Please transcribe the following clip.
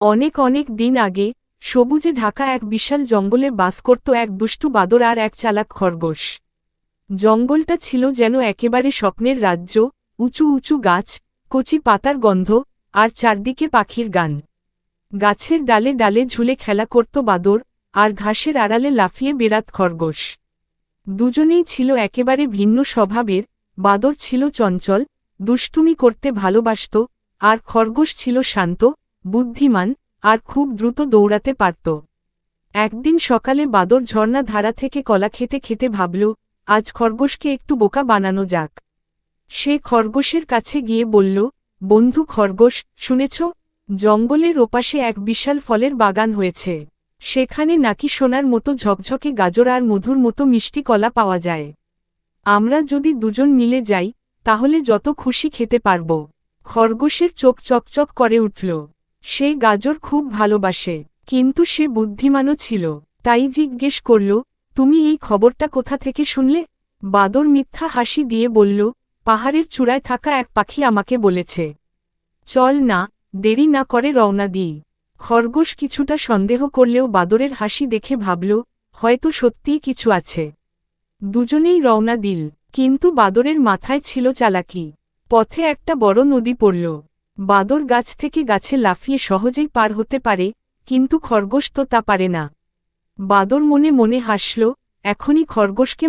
অনেক অনেক দিন আগে, সবুজে ঢাকা এক বিশাল জঙ্গলে বাস করত এক দুষ্টু বাদর আর এক চালাক খরগোশ। জঙ্গলটা ছিল যেন একেবারে স্বপ্নের রাজ্য, উঁচু উঁচু গাছ, কচি পাতার গন্ধ, আর চারদিকে পাখির গান। গাছের ডালে ডালে ঝুলে খেলা করত বাদর, আর ঘাসের আড়ালে লাফিয়ে বেরাত খরগোশ। দুজনেই ছিল একেবারে ভিন্ন স্বভাবের, বাদর ছিল চঞ্চল, দুষ্টুমি করতে ভালোবাসত, আর খরগোশ ছিল শান্ত বুদ্ধিমান, আর খুব দ্রুত দৌড়াতে পারত। একদিন সকালে বাদর ঝর্ণা ধারা থেকে কলা খেতে খেতে ভাবল, আজ খরগোশকে একটু বোকা বানানো যাক। সে খরগোশের কাছে গিয়ে বলল, বন্ধু খরগোশ, শুনেছ? জঙ্গলের ওপাশে এক বিশাল ফলের বাগান হয়েছে। সেখানে নাকি সোনার মতো ঝকঝকে গাজর আর মধুর মতো মিষ্টি কলা পাওয়া যায়। আমরা যদি দুজন মিলে যাই, তাহলে যত খুশি খেতে পারব। খরগোশের চোখ চকচক করে উঠল। সে গাজর খুব ভালোবাসে, কিন্তু সে বুদ্ধিমানও ছিল। তাই জিজ্ঞেস করল, তুমি এই খবরটা কোথা থেকে শুনলে? বাদর মিথ্যা হাসি দিয়ে বলল, পাহাড়ের চূড়ায় থাকা এক পাখি আমাকে বলেছে। চল না, দেরি না করে রওনা দিই। খরগোশ কিছুটা সন্দেহ করলেও বাদরের হাসি দেখে ভাবল, হয়তো সত্যিই কিছু আছে। দুজনেই রওনা দিল, কিন্তু বাদরের মাথায় ছিল চালাকি। পথে একটা বড় নদী পড়ল। বাদর গাছ থেকে গাছে লাফিয়ে সহজেই পার হতে পারে, কিন্তু খরগোশ তো তা পারে না। বাদর মনে মনে হাসল, এখনই খরগোশকে